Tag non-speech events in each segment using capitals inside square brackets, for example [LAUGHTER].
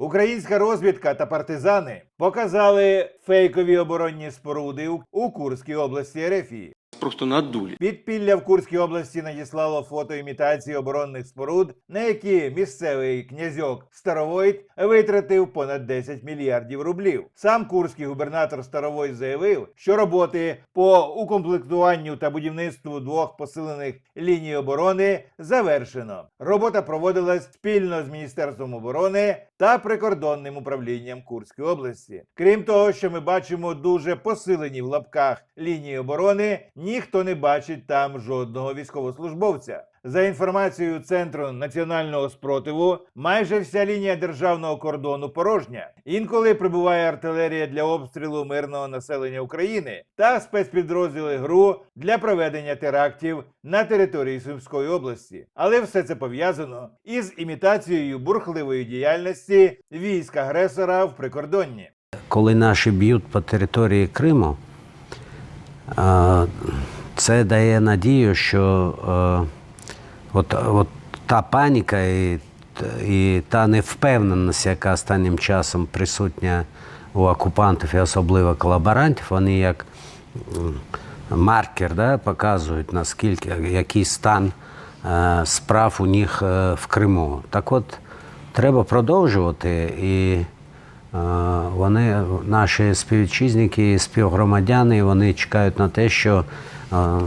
Українська розвідка та партизани показали фейкові оборонні споруди у- Курській області Ерефії. Просто надули. Підпілля в Курській області надіслало фото імітації оборонних споруд, на які місцевий князьок Старовойт витратив понад 10 мільярдів рублів. Сам курський губернатор Старовойт заявив, що роботи по укомплектуванню та будівництву двох посилених ліній оборони завершено. Робота проводилась спільно з Міністерством оборони та прикордонним управлінням Курської області. Крім того, що ми бачимо дуже посилені в лапках лінії оборони, ніхто не бачить там жодного військовослужбовця. За інформацією Центру національного спротиву, майже вся лінія державного кордону порожня. Інколи прибуває артилерія для обстрілу мирного населення України та спецпідрозділи ГРУ для проведення терактів на території Сумської області. Але все це пов'язано із імітацією бурхливої діяльності військ агресора в прикордонні. коли наші б'ють по території Криму, це дає надію, що е, от, от та паніка і, і та невпевненість, яка останнім часом присутня у окупантів і особливо колаборантів, вони як маркер да, показують, наскільки який стан е, справ у них е, в Криму. Так от, треба продовжувати і. Вони, наші співвітчизники співгромадяни, вони чекають на те, що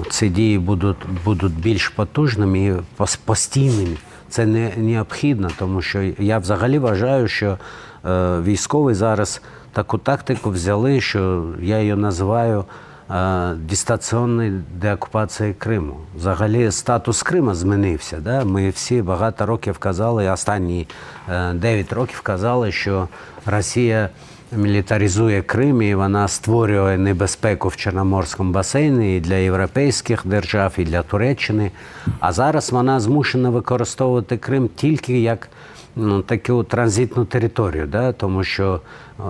ці дії будуть, будуть більш потужними і пос- постійними. Це не необхідно, тому що я взагалі вважаю, що е, військові зараз таку тактику взяли, що я її називаю е, дистанційною деокупацією Криму. Взагалі статус Криму змінився. Да? Ми всі багато років казали, останні е, 9 років казали, що Росія мілітаризує Крим і вона створює небезпеку в Чорноморському басейні і для європейських держав, і для Туреччини. А зараз вона змушена використовувати Крим тільки як ну, таку транзитну територію, да? тому що е,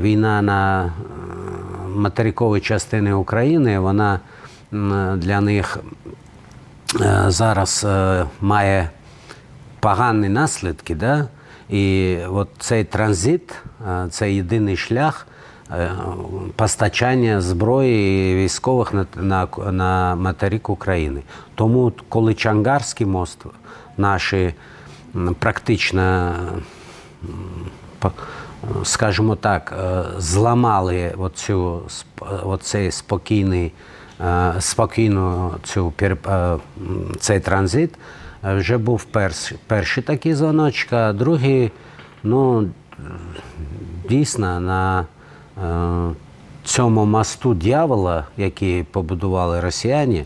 війна на материковій частині України, вона для них е, зараз е, має погані наслідки. Да? І от цей транзит е, це єдиний шлях постачання зброї військових на, на, на материк України. Тому, коли Чангарський мост наші практично скажімо так, е, зламали оцю, оцей спокійний, е, спокійну цю, е, цей транзит, е, вже був перший, перший такий дзвоночок, а другий, ну, дійсно, на е, цьому мосту дьявола, який побудували росіяни,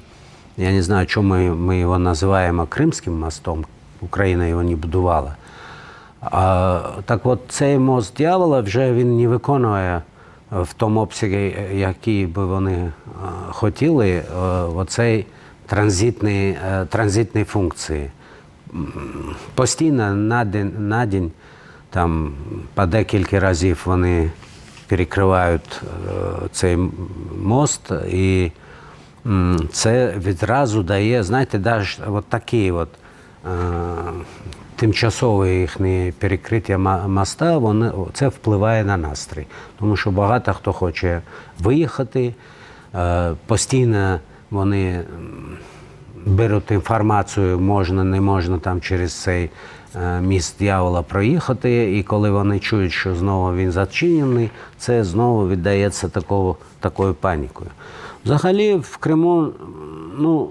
я не знаю, чому ми, ми його називаємо Кримським мостом, Україна його не будувала. А, так от цей мост дьявола вже він не виконує в тому обсязі, який би вони е, хотіли, е, оцей транзитний, е, транзитні функції. Постійно на день, на день там по декілька разів вони перекривають е, цей мост, і це відразу дає, знаєте, навіть от такий от е, тимчасове їхнє перекриття моста, вони, це впливає на настрій. Тому що багато хто хоче виїхати, е, постійно вони беруть інформацію, можна, не можна там через цей е, міст дьявола проїхати. І коли вони чують, що знову він зачинений, це знову віддається такого, такою панікою. Взагалі в Криму ну,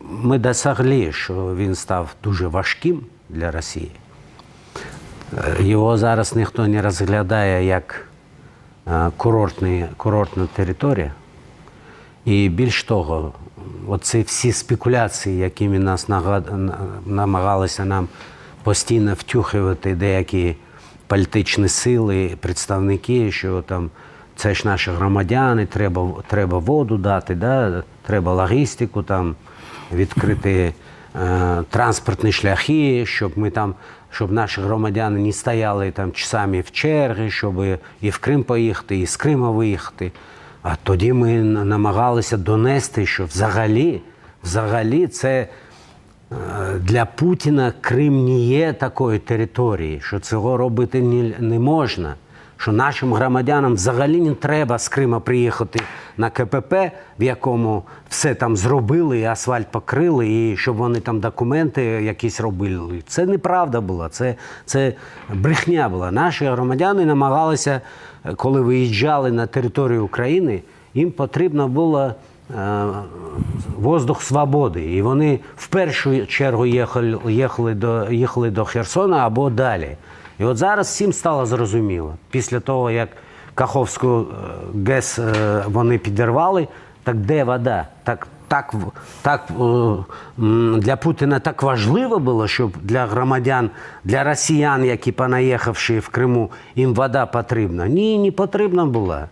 ми досягли, що він став дуже важким для Росії. Е, Його зараз ніхто не розглядає як е, курортна територія. І більш того, оці всі спекуляції, якими нас намагалися нам постійно втюхувати деякі політичні сили, представники, що там це ж наші громадяни, треба, треба воду дати, да? треба логістику, там, відкрити транспортні шляхи, щоб ми там, щоб наші громадяни не стояли там часами в черги, щоб і в Крим поїхати, і з Крима виїхати. А тоді ми намагалися донести, що взагалі, взагалі це Е, Для Путіна Крим не є такою територією, що цього робити не можна. Що нашим громадянам взагалі не треба з Крима приїхати на КПП, в якому все там зробили, і асфальт покрили, і щоб вони там документи якісь робили. Це неправда була, це, це брехня була. Наші громадяни намагалися, коли виїжджали на територію України, їм потрібно було е, воздух свободи. І вони в першу чергу їхали, їхали, до, їхали до Херсона або далі. І от зараз всім стало зрозуміло. Після того, як Каховську е, ГЕС е, вони підірвали, так де вода? Так, так, так е, для Путіна так важливо було, щоб для громадян, для росіян, які понаїхавши в Криму, їм вода потрібна. Ні, не потрібна була.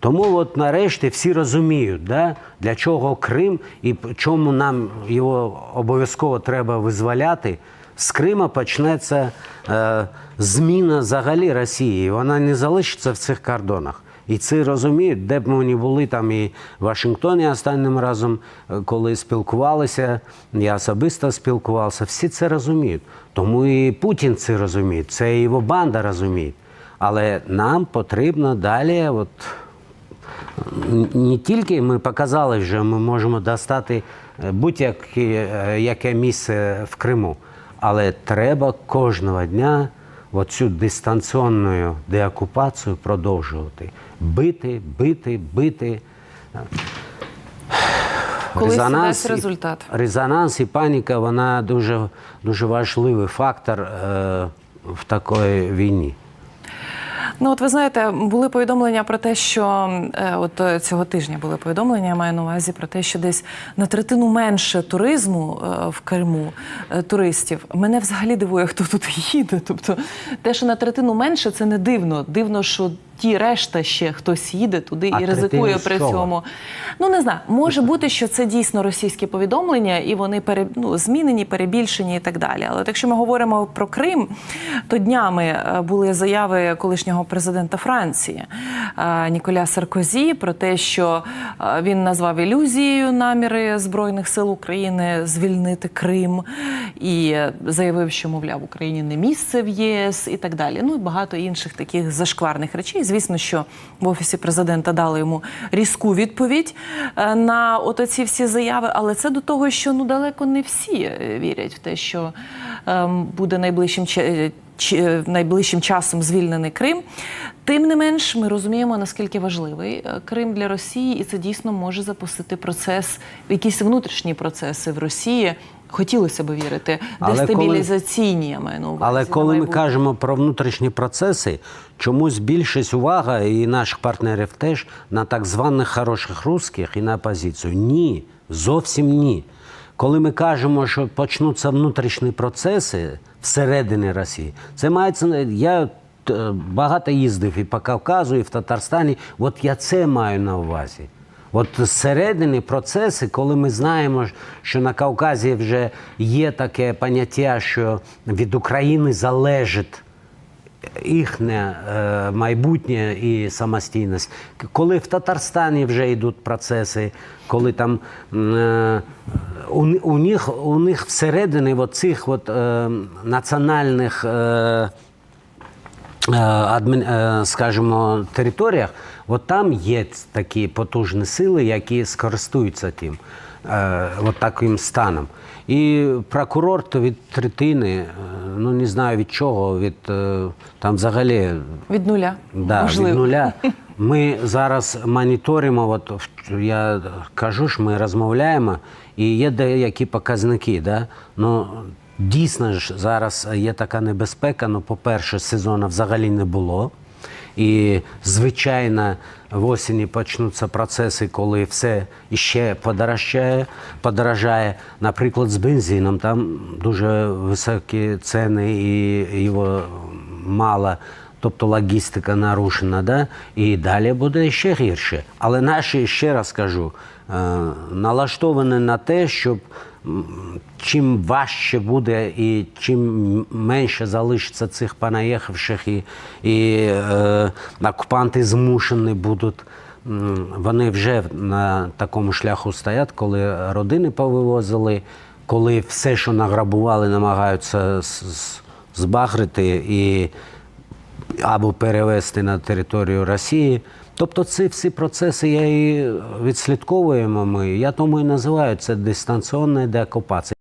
Тому от нарешті всі розуміють, да, для чого Крим і чому нам його обов'язково треба визволяти. З Крима почнеться е, зміна взагалі Росії. Вона не залишиться в цих кордонах. І це розуміють, де б ми не були там і в Вашингтоні останнім разом, е, коли спілкувалися, я особисто спілкувався, всі це розуміють. Тому і Путін це розуміє, це і його банда розуміє. Але нам потрібно далі. От, не тільки ми показали, що ми можемо достати е, будь-яке е, місце в Криму, але треба кожного дня оцю дистанційну деокупацію продовжувати. Бити, бити, бити. Коли резонанс, і- результат. резонанс і паніка вона дуже, дуже важливий фактор е, в такій війні. Ну, от ви знаєте, були повідомлення про те, що е, от е, цього тижня були повідомлення, я маю на увазі про те, що десь на третину менше туризму е, в Криму туристів. Мене взагалі дивує, хто тут їде. Тобто, те, що на третину менше, це не дивно. Дивно, що ті решта ще хтось їде туди А і ризикує при чого? цьому. Ну не знаю, може бути, що це дійсно російські повідомлення, і вони пере, ну, змінені, перебільшені і так далі. Але якщо ми говоримо про Крим, то днями е, були заяви колишнього президента Франції е, Ніколя Саркозі про те, що е, він назвав ілюзією наміри збройних сил України звільнити Крим, і заявив, що мовляв Україні не місце в ЄС і так далі. Ну і багато інших таких зашкварних речей. Звісно, що в офісі президента дали йому різку відповідь е, на от всі заяви, але це до того, що ну далеко не всі е, вірять в те, що ем, буде найближчим ча- чи- е, найближчим часом звільнений Крим. Тим не менш, ми розуміємо, наскільки важливий е, Крим для Росії, і це дійсно може запустити процес, якісь внутрішні процеси в Росії. Хотілося б вірити, дестабілізаційні я маю на увазі. Але коли ми кажемо про внутрішні процеси, чомусь більшість увага і наших партнерів теж на так званих хороших русських і на опозицію. Ні, зовсім ні. Коли ми кажемо, що почнуться внутрішні процеси всередині Росії, це мається я е, багато їздив і по Кавказу, і в Татарстані. От я це маю на увазі. От зсередини процеси, коли ми знаємо, що на Кавказі вже є таке поняття, що від України залежить їхнє е, майбутнє і самостійність. Коли в Татарстані вже йдуть процеси, коли там е, у, у, них, у них всередині от цих от, е, національних. Е, адмін, е, скажімо, територіях, от там є такі потужні сили, які скористуються тим, е, от таким станом. І прокурор то від третини, ну не знаю від чого, від там взагалі від нуля Да, можливо. від нуля. [LAUGHS] Ми зараз моніторимо, от я кажу ж, ми розмовляємо, і є деякі показники. Да? Ну, дійсно ж зараз є така небезпека. Ну, по-перше, сезону взагалі не було. І, звичайно, в осені почнуться процеси, коли все іще подорожчає, подорожає. Наприклад, з бензином там дуже високі ціни і його мало. Тобто логістика нарушена, да? і далі буде ще гірше. Але наші, ще раз кажу, е, налаштовані на те, щоб чим важче буде і чим менше залишиться цих понаїхавших, і, і е, окупанти змушені будуть. Вони вже на такому шляху стоять, коли родини повивозили, коли все, що награбували, намагаються збагрити і або перевести на територію Росії. Тобто ці всі процеси я і відслідковуємо ми. Я тому і називаю це дистанційна деокупація.